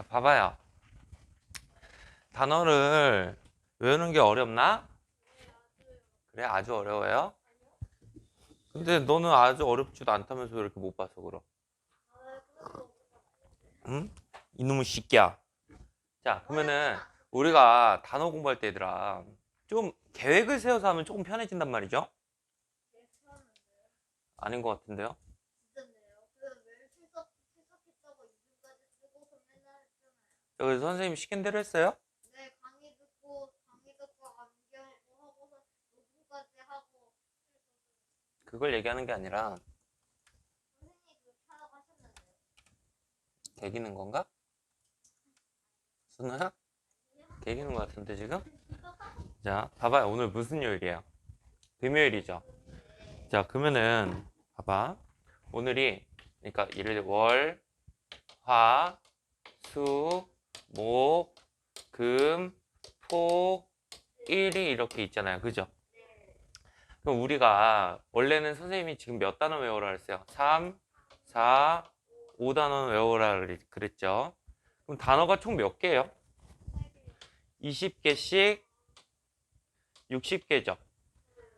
자, 봐봐요. 단어를 외우는 게 어렵나? 그래, 아주 어려워요? 근데 너는 아주 어렵지도 않다면서 왜 이렇게 못 봐서 그럼? 응? 이놈의 새끼야. 자, 그러면은 우리가 단어 공부할 때 얘들아 좀 계획을 세워서 하면 조금 편해진단 말이죠? 아닌 것 같은데요? 여기 선생님 시킨 대로 했어요? 네, 강의 듣고 강의 듣고 안경 하고서 녹음까지 하고 그걸 얘기하는 게 아니라 선생님 그렇게 하라고 하셨는데요. 개기는 건가? 순우야? 개기는 것 같은데 지금? 자, 봐봐요. 오늘 무슨 요일이에요? 금요일이죠. 자, 그러면은 봐봐. 오늘이 그러니까 예를 들어 월, 화, 수, 목, 금, 토, 일이 이렇게 있잖아요. 그죠? 그럼 우리가 원래는 선생님이 지금 몇 단어 외우라 그랬어요? 3, 4, 5단원 외우라 그랬- 그랬죠. 그럼 단어가 총 몇 개예요? 20개씩 60개죠.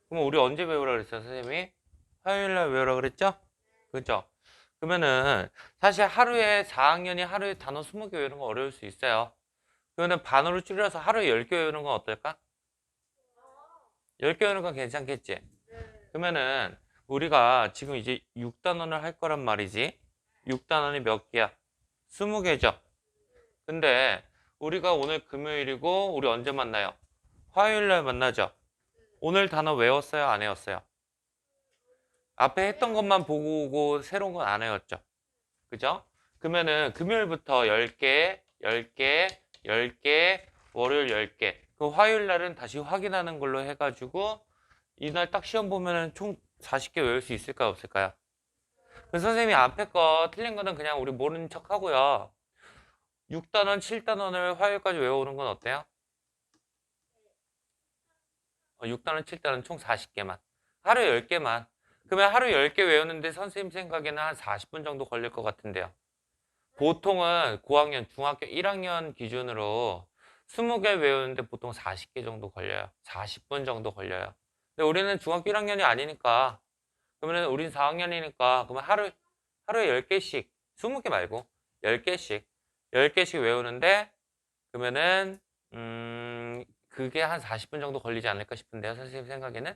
그럼 우리 언제 외우라 그랬어요, 선생님이? 화요일 날 외우라 그랬죠? 그죠? 그러면은 사실 하루에 4학년이 하루에 단어 20개 외우는 건 어려울 수 있어요. 그러면 반으로 줄여서 하루에 10개 외우는 건 어떨까? 10개 외우는 건 괜찮겠지? 그러면은 우리가 지금 이제 6단원을 할 거란 말이지. 6단원이 몇 개야? 20개죠. 근데 우리가 오늘 금요일이고 우리 언제 만나요? 화요일 날 만나죠. 오늘 단어 외웠어요? 안 외웠어요? 앞에 했던 것만 보고 오고 새로운 건안 외웠죠. 그죠? 그러면은 금요일부터 10개, 10개, 10개, 월요일 10개. 그 화요일 날은 다시 확인하는 걸로 해가지고 이날 딱 시험 보면은 총 40개 외울 수 있을까요? 없을까요? 그 선생님이 앞에 거 틀린 거는 그냥 우리 모르는 척 하고요. 6단원, 7단원을 화요일까지 외워오는 건 어때요? 어, 6단원, 7단원 총 40개만. 하루에 10개만. 그러면 하루 10개 외우는데 선생님 생각에는 한 40분 정도 걸릴 것 같은데요. 보통은 고학년, 중학교 1학년 기준으로 20개 외우는데 보통 40개 정도 걸려요. 40분 정도 걸려요. 근데 우리는 중학교 1학년이 아니니까 그러면 우린 4학년이니까 그러면 하루 하루에 10개씩 20개 말고 10개씩 10개씩 외우는데 그러면은 음 그게 한 40분 정도 걸리지 않을까 싶은데요. 선생님 생각에는.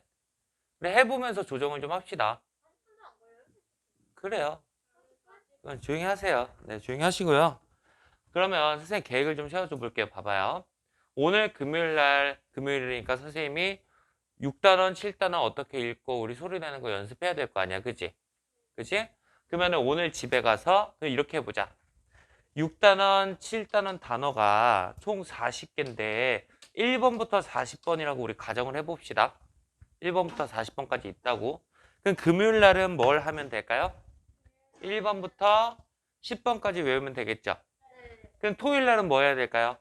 그래 해보면서 조정을 좀 합시다. 그래요. 그건 조용히 하세요. 네, 조용히 하시고요. 그러면 선생님 계획을 좀 세워줘 볼게요. 봐봐요. 오늘 금요일 날 금요일이니까 선생님이 6단원, 7단원 어떻게 읽고 우리 소리 내는 거 연습해야 될 거 아니야. 그지? 그지? 그러면 오늘 집에 가서 이렇게 해보자. 6단원, 7단원 단어가 총 40개인데 1번부터 40번이라고 우리 가정을 해봅시다. 1번부터 40번까지 있다고. 그럼 금요일 날은 뭘 하면 될까요? 1번부터 10번까지 외우면 되겠죠? 그럼 토요일 날은 뭐 해야 될까요?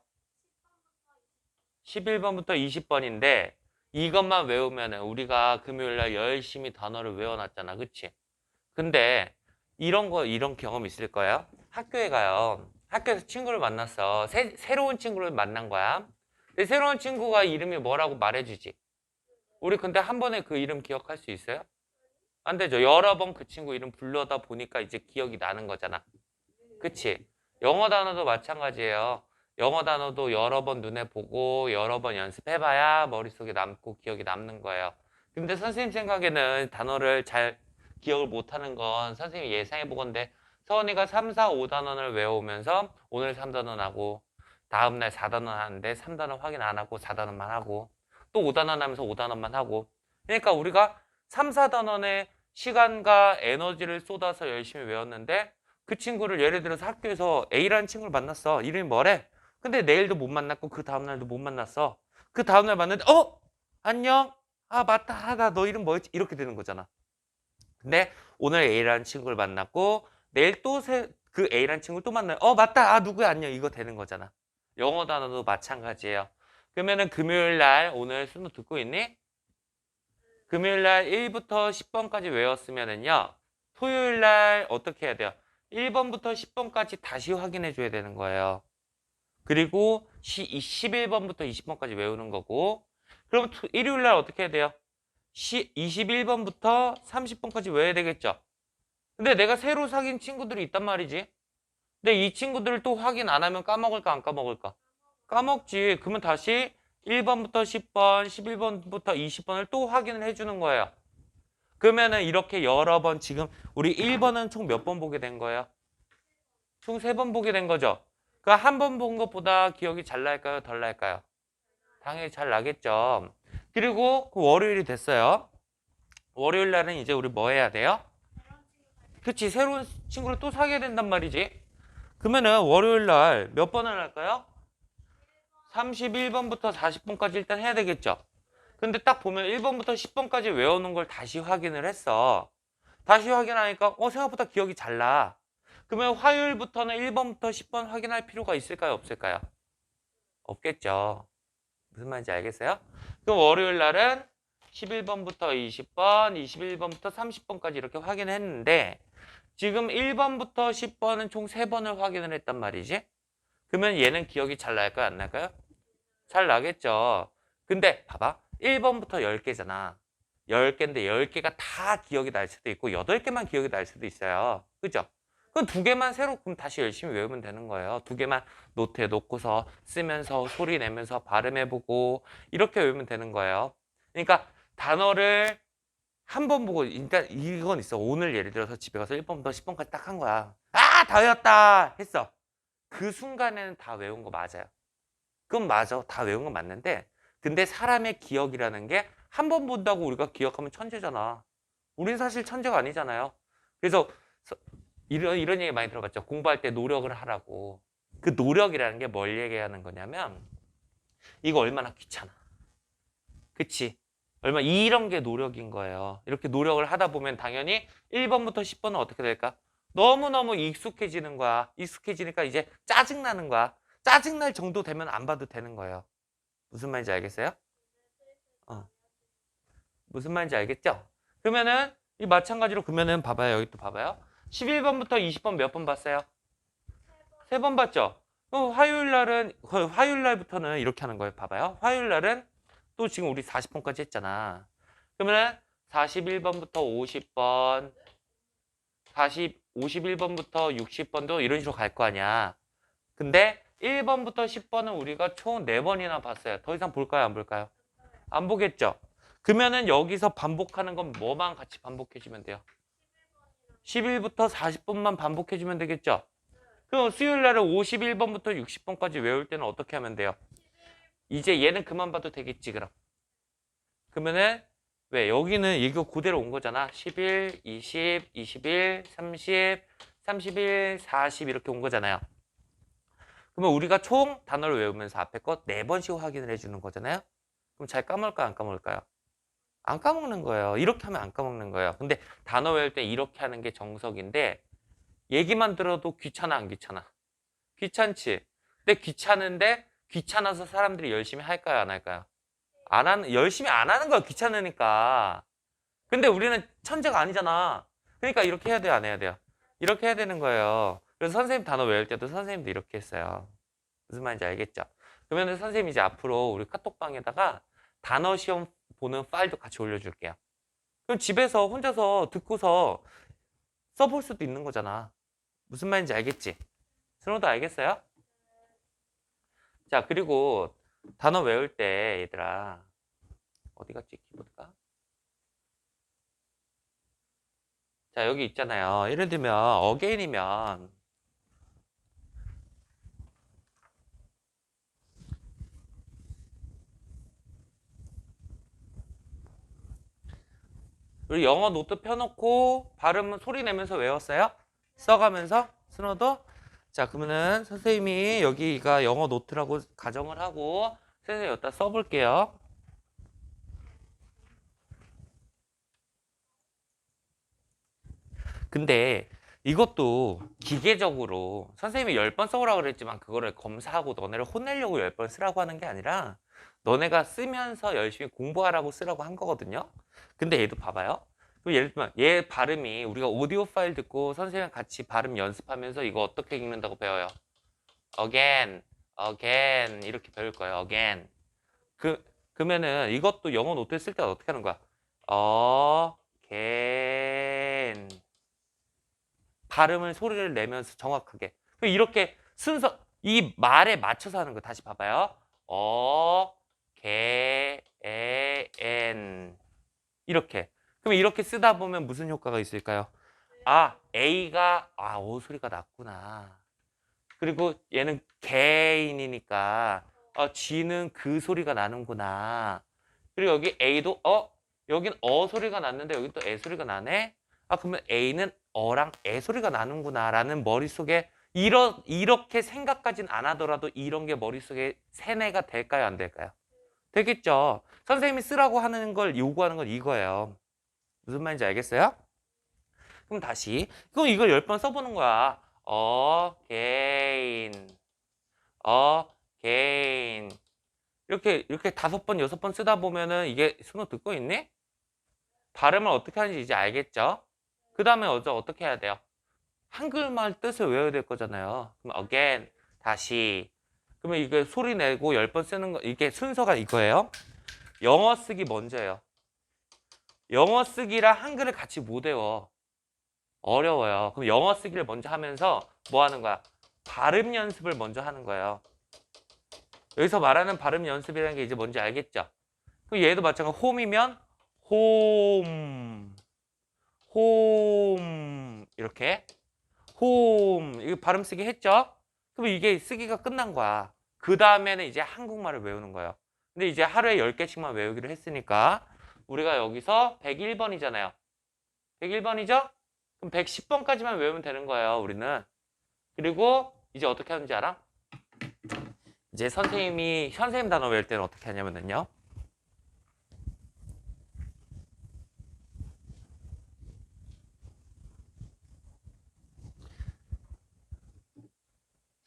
11번부터 20번인데 이것만 외우면 우리가 금요일 날 열심히 단어를 외워놨잖아. 그치? 근데 이런 거, 이런 경험 있을 거예요. 학교에 가요. 학교에서 친구를 만났어. 새, 새로운 친구를 만난 거야. 근데 새로운 친구가 이름이 뭐라고 말해주지. 우리 근데 한 번에 그 이름 기억할 수 있어요? 안 되죠. 여러 번 그 친구 이름 불러다 보니까 이제 기억이 나는 거잖아. 그치? 영어 단어도 마찬가지예요. 영어 단어도 여러 번 눈에 보고 여러 번 연습해봐야 머릿속에 남고 기억이 남는 거예요. 근데 선생님 생각에는 단어를 잘 기억을 못하는 건 선생님이 예상해보건데 서원이가 3, 4, 5단원을 외워오면서 오늘 3단원 하고 다음날 4단원 하는데 3단원 확인 안 하고 4단원만 하고 또 5단원 하면서 5단원만 하고 그러니까 우리가 3, 4단원의 시간과 에너지를 쏟아서 열심히 외웠는데 그 친구를 예를 들어서 학교에서 A라는 친구를 만났어. 이름이 뭐래? 근데 내일도 못 만났고 그 다음날도 못 만났어. 그 다음날 만났는데 어? 안녕? 아 맞다. 아, 나너 이름 뭐였지? 이렇게 되는 거잖아. 근데 오늘 A라는 친구를 만났고 내일 또 그 A라는 친구를 또 만나요. 어 맞다. 아 누구야 안녕. 이거 되는 거잖아. 영어 단어도 마찬가지예요. 그러면은 금요일 날 오늘 순우 듣고 있니? 금요일 날 1부터 10번까지 외웠으면은요. 토요일 날 어떻게 해야 돼요? 1번부터 10번까지 다시 확인해 줘야 되는 거예요. 그리고 시, 11번부터 20번까지 외우는 거고 그럼 토- 일요일 날 어떻게 해야 돼요? 시, 21번부터 30번까지 외워야 되겠죠? 근데 내가 새로 사귄 친구들이 있단 말이지. 근데 이 친구들을 또 확인 안 하면 까먹을까 안 까먹을까? 까먹지. 그러면 다시 1번부터 10번, 11번부터 20번을 또 확인을 해주는 거예요. 그러면은 이렇게 여러 번 지금 우리 1번은 총 몇 번 보게 된 거예요? 총 세 번 보게 된 거죠. 그 한 번 본 것보다 기억이 잘 날까요? 덜 날까요? 당연히 잘 나겠죠. 그리고 그 월요일이 됐어요. 월요일 날은 이제 우리 뭐 해야 돼요? 그치 새로운 친구를 또 사귀어야 된단 말이지. 그러면은 월요일 날 몇 번을 할까요? 31번부터 40번까지 일단 해야 되겠죠. 근데 딱 보면 1번부터 10번까지 외우는 걸 다시 확인을 했어. 다시 확인하니까 어 생각보다 기억이 잘 나. 그러면 화요일부터는 1번부터 10번 확인할 필요가 있을까요? 없을까요? 없겠죠. 무슨 말인지 알겠어요? 그럼 월요일 날은 11번부터 20번, 21번부터 30번까지 이렇게 확인했는데 지금 1번부터 10번은 총 3번을 확인을 했단 말이지. 그러면 얘는 기억이 잘 날까요? 안 날까요? 잘 나겠죠. 근데 봐봐. 1번부터 10개잖아. 10개인데 10개가 다 기억이 날 수도 있고 8개만 기억이 날 수도 있어요. 그죠? 그럼 두 개만 새로 그럼 다시 열심히 외우면 되는 거예요. 두 개만 노트에 놓고서 쓰면서 소리 내면서 발음해보고 이렇게 외우면 되는 거예요. 그러니까 단어를 한 번 보고 그러니까 이건 있어. 오늘 예를 들어서 집에 가서 1번부터 10번까지 딱 한 거야. 아, 다 외웠다 했어. 그 순간에는 다 외운 거 맞아요. 그건 맞아. 다 외운 건 맞는데 근데 사람의 기억이라는 게 한 번 본다고 우리가 기억하면 천재잖아. 우린 사실 천재가 아니잖아요. 그래서 서- 이런 이런 얘기 많이 들어봤죠. 공부할 때 노력을 하라고. 그 노력이라는 게 뭘 얘기하는 거냐면 이거 얼마나 귀찮아. 그치? 얼마 이런 게 노력인 거예요. 이렇게 노력을 하다 보면 당연히 1번부터 10번은 어떻게 될까? 너무너무 익숙해지는 거야. 익숙해지니까 이제 짜증나는 거야. 짜증날 정도 되면 안 봐도 되는 거예요. 무슨 말인지 알겠어요? 어. 무슨 말인지 알겠죠? 그러면은 이 마찬가지로 그러면은 봐봐요. 여기 또 봐봐요. 11번부터 20번 몇 번 봤어요? 세 번 봤죠? 어, 화요일 날은 화- 화요일 날부터는 이렇게 하는 거예요. 봐봐요. 화요일 날은 또 지금 우리 40번까지 했잖아. 그러면은 41번부터 50번 40 51번부터 60번도 이런 식으로 갈 거 아니야. 근데 1번부터 10번은 우리가 총 4번이나 봤어요. 더 이상 볼까요? 안 볼까요? 안 보겠죠? 그러면은 여기서 반복하는 건 뭐만 같이 반복해주면 돼요? 11부터 40번만 반복해주면 되겠죠? 그럼 수요일 날은 51번부터 60번까지 외울 때는 어떻게 하면 돼요? 이제 얘는 그만 봐도 되겠지, 그럼. 그러면은 왜? 여기는 이거 그대로 온 거잖아. 11, 20, 21, 30, 31, 40 이렇게 온 거잖아요. 그러면 우리가 총 단어를 외우면서 앞에 거네 번씩 확인을 해주는 거잖아요. 그럼 잘 까먹을까요? 안 까먹을까요? 안 까먹는 거예요. 이렇게 하면 안 까먹는 거예요. 근데 단어 외울 때 이렇게 하는 게 정석인데 얘기만 들어도 귀찮아 안 귀찮아? 귀찮지. 근데 귀찮은데 귀찮아서 사람들이 열심히 할까요? 안 할까요? 안 하는 열심히 안 하는 거야 귀찮으니까. 근데 우리는 천재가 아니잖아. 그러니까 이렇게 해야 돼요, 안 해야 돼요? 이렇게 해야 되는 거예요. 그래서 선생님 단어 외울 때도 선생님도 이렇게 했어요. 무슨 말인지 알겠죠? 그러면 선생님이 이제 앞으로 우리 카톡방에다가 단어 시험 보는 파일도 같이 올려줄게요. 그럼 집에서 혼자서 듣고서 써볼 수도 있는 거잖아. 무슨 말인지 알겠지? 스노도 알겠어요? 자, 그리고 단어 외울 때 얘들아 어디 갔지 키보드가? 자, 여기 있잖아요. 예를 들면 어게인이면 우리 영어 노트 펴놓고 발음은 소리 내면서 외웠어요? 써가면서? 스노도? 자 그러면은 선생님이 여기가 영어 노트라고 가정을 하고 선생님 여기다 써볼게요. 근데 이것도 기계적으로 선생님이 10번 써오라고 그랬지만 그거를 검사하고 너네를 혼내려고 10번 쓰라고 하는 게 아니라 너네가 쓰면서 열심히 공부하라고 쓰라고 한 거거든요 근데 얘도 봐봐요 예를 들면 얘 발음이 우리가 오디오 파일 듣고 선생님이랑 같이 발음 연습하면서 이거 어떻게 읽는다고 배워요? again, again 이렇게 배울 거예요. again. 그 그러면은 이것도 영어 노트에 쓸때 어떻게 하는 거야? again. 발음을 소리를 내면서 정확하게. 그럼 이렇게 순서 이 말에 맞춰서 하는 거 다시 봐봐요. again. 이렇게. 그럼 이렇게 쓰다 보면 무슨 효과가 있을까요? 아, A가 아, 오 소리가 났구나. 그리고 얘는 개인이니까 어, G는 그 소리가 나는구나. 그리고 여기 A도 어, 여긴 어 소리가 났는데 여긴 또애 소리가 나네. 아, 그러면 A는 어랑 애 소리가 나는구나라는 머릿속에 이러, 이렇게 생각까진 안 하더라도 이런 게 머릿속에 세뇌가 될까요? 안 될까요? 되겠죠. 선생님이 쓰라고 하는 걸 요구하는 건 이거예요. 무슨 말인지 알겠어요? 그럼 다시. 그럼 이걸 열 번 써보는 거야. again, again. 이렇게, 이렇게 다섯 번, 여섯 번 쓰다 보면은 이게 순호 듣고 있니? 발음을 어떻게 하는지 이제 알겠죠? 그 다음에 어제 어떻게 해야 돼요? 한글말 뜻을 외워야 될 거잖아요. 그럼 again, 다시. 그러면 이게 소리 내고 열 번 쓰는 거, 이게 순서가 이거예요. 영어 쓰기 먼저예요. 영어 쓰기랑 한글을 같이 못 외워. 어려워요. 그럼 영어 쓰기를 먼저 하면서 뭐 하는 거야? 발음 연습을 먼저 하는 거예요. 여기서 말하는 발음 연습이라는 게 이제 뭔지 알겠죠? 그럼 얘도 마찬가지로 홈이면 홈, 홈 이렇게 홈 이거 발음 쓰기 했죠? 그럼 이게 쓰기가 끝난 거야. 그 다음에는 이제 한국말을 외우는 거예요. 근데 이제 하루에 10개씩만 외우기로 했으니까 우리가 여기서 101번이잖아요. 101번이죠? 그럼 110번까지만 외우면 되는 거예요, 우리는. 그리고 이제 어떻게 하는지 알아? 이제 선생님이 선생님 단어 외울 때는 어떻게 하냐면요.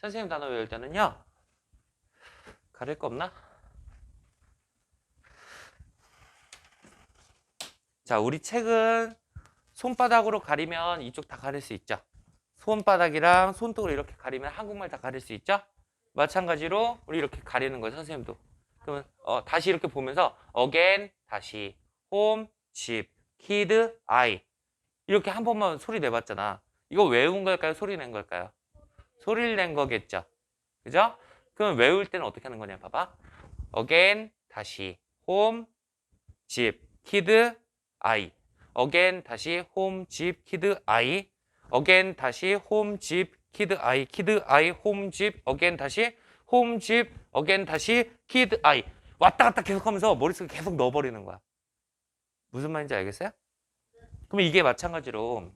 선생님 단어 외울 때는요. 가릴 거 없나? 자, 우리 책은 손바닥으로 가리면 이쪽 다 가릴 수 있죠. 손바닥이랑 손톱으로 이렇게 가리면 한국말 다 가릴 수 있죠. 마찬가지로 우리 이렇게 가리는 거예요, 선생님도. 그러면 어, 다시 이렇게 보면서 again 다시 home 집 kid I 이렇게 한 번만 소리 내봤잖아. 이거 외운 걸까요? 소리 낸 걸까요? 소리를 낸 거겠죠. 그죠? 그럼 외울 때는 어떻게 하는 거냐 봐봐. again 다시 home 집 kid I again 다시 home 집 kid I again 다시 home 집 kid I kid I home 집 again 다시 home 집 again 다시 kid I 왔다 갔다 계속 하면서 머릿속에 계속 넣어버리는 거야. 무슨 말인지 알겠어요? 그럼 이게 마찬가지로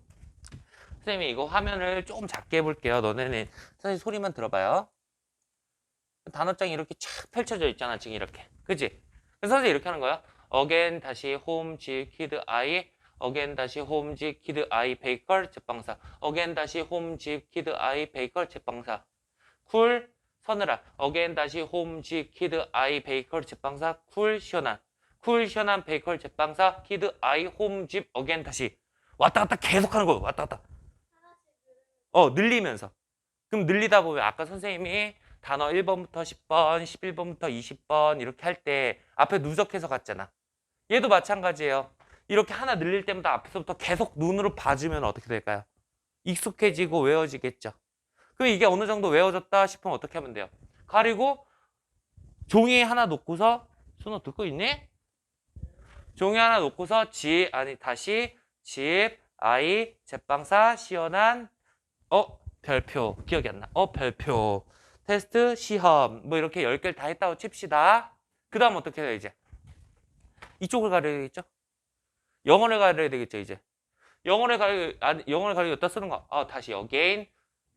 선생님이 이거 화면을 조금 작게 해볼게요. 너네는 선생님 소리만 들어봐요. 단어장이 이렇게 쫙 펼쳐져 있잖아. 지금 이렇게. 그지? 그래서 선생님이 이렇게 하는 거야. again 다시 집 kid I again 다시 집 kid I 베이커 제빵사 again 다시 집 kid I 베이커 제빵사 쿨 서늘한 again 다시 집 kid I 베이커 제빵사 쿨 시원한 쿨 시원한 베이커 제빵사 kid I home 집 again 다시 왔다 갔다 계속 하는 거야 왔다 갔다 어 늘리면서 그럼 늘리다 보면 아까 선생님이 단어 1번부터 10번, 11번부터 20번 이렇게 할 때 앞에 누적해서 갔잖아. 얘도 마찬가지예요. 이렇게 하나 늘릴 때마다 앞에서부터 계속 눈으로 봐주면 어떻게 될까요? 익숙해지고 외워지겠죠. 그럼 이게 어느 정도 외워졌다 싶으면 어떻게 하면 돼요? 가리고 종이 하나 놓고서 순호 듣고 있니? 종이 하나 놓고서 집 아니 다시 집 아이 제빵사 시원한 어 별표 기억이 안 나. 어 별표 테스트 시험 뭐 이렇게 10개를 다 했다고 칩시다. 그 다음 어떻게 해요 이제? 이쪽을 가려야 되겠죠? 영어를 가려야 되겠죠 이제? 영어를 가려 영어를 가려 어디다 쓰는 거? 아 다시 again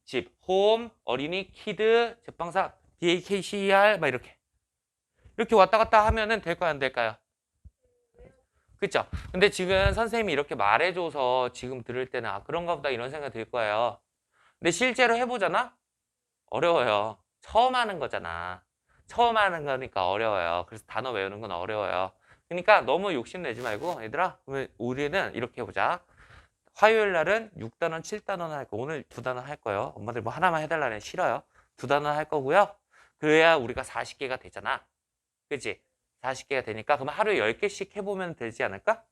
집 home 어린이 키드 제빵사 DAKCER 막 이렇게 이렇게 왔다 갔다 하면은 될까요 안 될까요? 그쵸? 근데 지금 선생님이 이렇게 말해줘서 지금 들을 때는 아 그런가 보다 이런 생각 들 거예요. 근데 실제로 해보잖아? 어려워요. 처음 하는 거잖아. 처음 하는 거니까 어려워요. 그래서 단어 외우는 건 어려워요. 그러니까 너무 욕심내지 말고 얘들아 우리는 이렇게 해보자. 화요일 날은 6단원, 7단원 할 거. 오늘 두 단원 할 거예요. 엄마들 뭐 하나만 해달라는 싫어요. 두 단원 할 거고요. 그 그래야 우리가 40개가 되잖아. 그치? 40개가 되니까 그럼 하루에 10개씩 해보면 되지 않을까?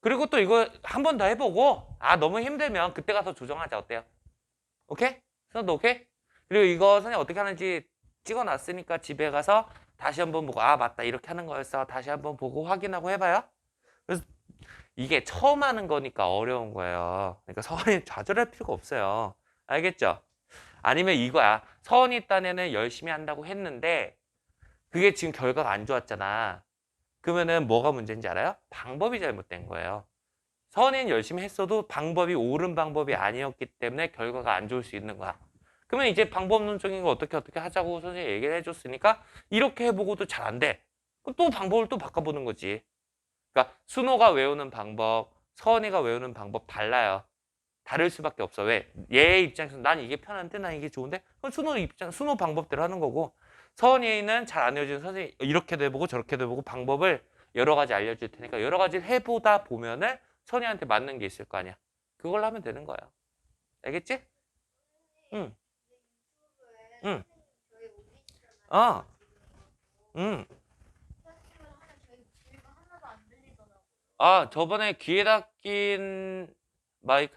그리고 또 이거 한 번 더 해보고 아 너무 힘들면 그때 가서 조정하자 어때요? 오케이? 선생도 오케이? 그리고 이거 선생님 어떻게 하는지 찍어놨으니까 집에 가서 다시 한번 보고 아 맞다 이렇게 하는 거였어 다시 한번 보고 확인하고 해봐요 그래서 이게 처음 하는 거니까 어려운 거예요 그러니까 서원이 좌절할 필요가 없어요 알겠죠? 아니면 이거야 서원이 딴에는 열심히 한다고 했는데 그게 지금 결과가 안 좋았잖아 그러면은 뭐가 문제인지 알아요? 방법이 잘못된 거예요 서원이는 열심히 했어도 방법이 옳은 방법이 아니었기 때문에 결과가 안 좋을 수 있는 거야 그러면 이제 방법론적인 거 어떻게 어떻게 하자고 선생님이 얘기를 해줬으니까 이렇게 해보고도 잘 안 돼. 그럼 또 방법을 또 바꿔보는 거지. 그러니까 순호가 외우는 방법, 서원이가 외우는 방법 달라요. 다를 수밖에 없어. 왜? 얘 입장에서 난 이게 편한데 난 이게 좋은데 그럼 순호 입장, 순호 방법대로 하는 거고 서원이는 잘 안 외워지는 선생님 이렇게도 해보고 저렇게도 해보고 방법을 여러 가지 알려줄 테니까 여러 가지를 해보다 보면은 선이한테 맞는 게 있을 거 아니야. 그걸 하면 되는 거야. 알겠지? 응. 유튜브에 응. 저희 올리시잖아요. 어. 응. 아, 저번에 귀에다 낀 마이크는